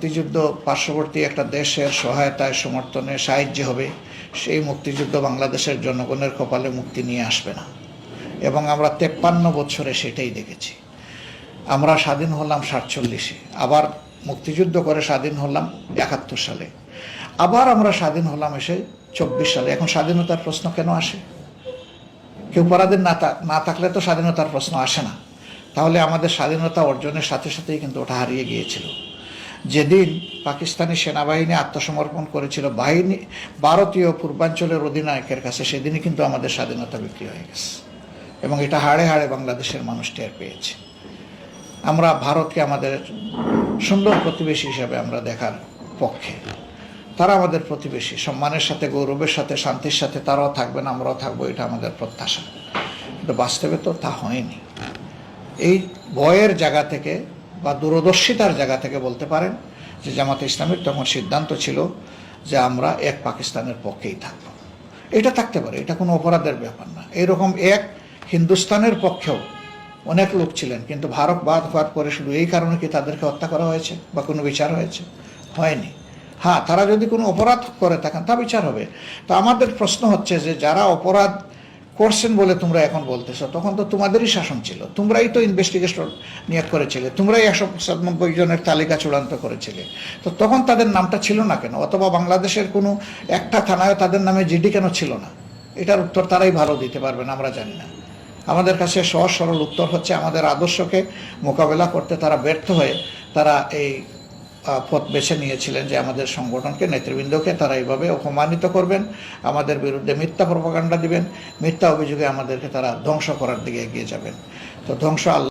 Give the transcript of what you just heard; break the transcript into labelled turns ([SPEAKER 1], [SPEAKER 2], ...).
[SPEAKER 1] মুক্তিযুদ্ধ পার্শ্ববর্তী একটা দেশের সহায়তায়, সমর্থনে সাহায্য হবে, সেই মুক্তিযুদ্ধ বাংলাদেশের জনগণের কপালে মুক্তি নিয়ে আসবে না। এবং আমরা তেপ্পান্ন বছরে সেটাই দেখেছি। আমরা স্বাধীন হলাম সাতচল্লিশে, আবার মুক্তিযুদ্ধ করে স্বাধীন হলাম একাত্তর সালে। আবার আমরা স্বাধীন হলাম এসে চব্বিশ সালে। এখন স্বাধীনতার প্রশ্ন কেন আসে? কেউ পরাধীন না না থাকলে তো স্বাধীনতার প্রশ্ন আসে না। তাহলে আমাদের স্বাধীনতা অর্জনের সাথে সাথেই কিন্তু ওটা হারিয়ে গিয়েছিল। যেদিন পাকিস্তানি সেনাবাহিনী আত্মসমর্পণ করেছিল বাহিনী, ভারতীয় পূর্বাঞ্চলের অধিনায়কের কাছে, সেদিনই কিন্তু আমাদের স্বাধীনতা বিক্রি হয়ে গেছে। এবং এটা হাড়ে হাড়ে বাংলাদেশের মানুষ টের পেয়েছে। আমরা ভারতকে আমাদের সুন্দর প্রতিবেশী হিসাবে আমরা দেখার পক্ষে। তারা আমাদের প্রতিবেশী। সম্মানের সাথে, গৌরবের সাথে, শান্তির সাথে তারাও থাকবেন, আমরাও থাকব, এটা আমাদের প্রত্যাশা। কিন্তু বাস্তবে তো তা হয়নি। এই ভয়ের জায়গা থেকে বা দূরদর্শিতার জায়গা থেকে বলতে পারেন যে জামাতে ইসলামের তখন সিদ্ধান্ত ছিল যে আমরা এক পাকিস্তানের পক্ষেই থাকব। এটা থাকতে পারে, এটা কোনো অপরাধের ব্যাপার না। এরকম এক হিন্দুস্তানের পক্ষেও অনেক লোক ছিলেন, কিন্তু ভারত বাদ হওয়ার পরে শুধু এই কারণে কি তাদেরকে হত্যা করা হয়েছে বা কোনো বিচার হয়েছে? হয়নি। হ্যাঁ তারা যদি কোনো অপরাধ করে থাকেন, তা বিচার হবে। তো আমাদের প্রশ্ন হচ্ছে যে যারা অপরাধ করছেন বলে তোমরা এখন বলতেছো, তখন তো তোমাদেরই শাসন ছিল। তোমরাই তো ইনভেস্টিগেশন নিয়োগ করেছিলে। তোমরাই একশো সাতানব্বই জনের তালিকা চূড়ান্ত করেছিলে। তো তখন তাদের নামটা ছিল না কেন? অথবা বাংলাদেশের কোনো একটা থানায় তাদের নামে জিডি কেন ছিল না? এটার উত্তর তারাই ভালো দিতে পারবেন আমরা জানি না। আমাদের কাছে সহজ সরল উত্তর হচ্ছে, আমাদের আদর্শকে মোকাবেলা করতে তারা ব্যর্থ হয়ে তারা এই পথ বেছে নিয়েছিলেন যে আমাদের সংগঠনকে, নেতৃবৃন্দকে, তারা এইভাবে অপমানিত করবেন, আমাদের বিরুদ্ধে মিথ্যা প্রভাকাণ্ডা দিবেন, মিথ্যা অভিযোগে আমাদেরকে তারা ধ্বংস করার দিকে এগিয়ে যাবেন। তো ধ্বংস আল্লাহ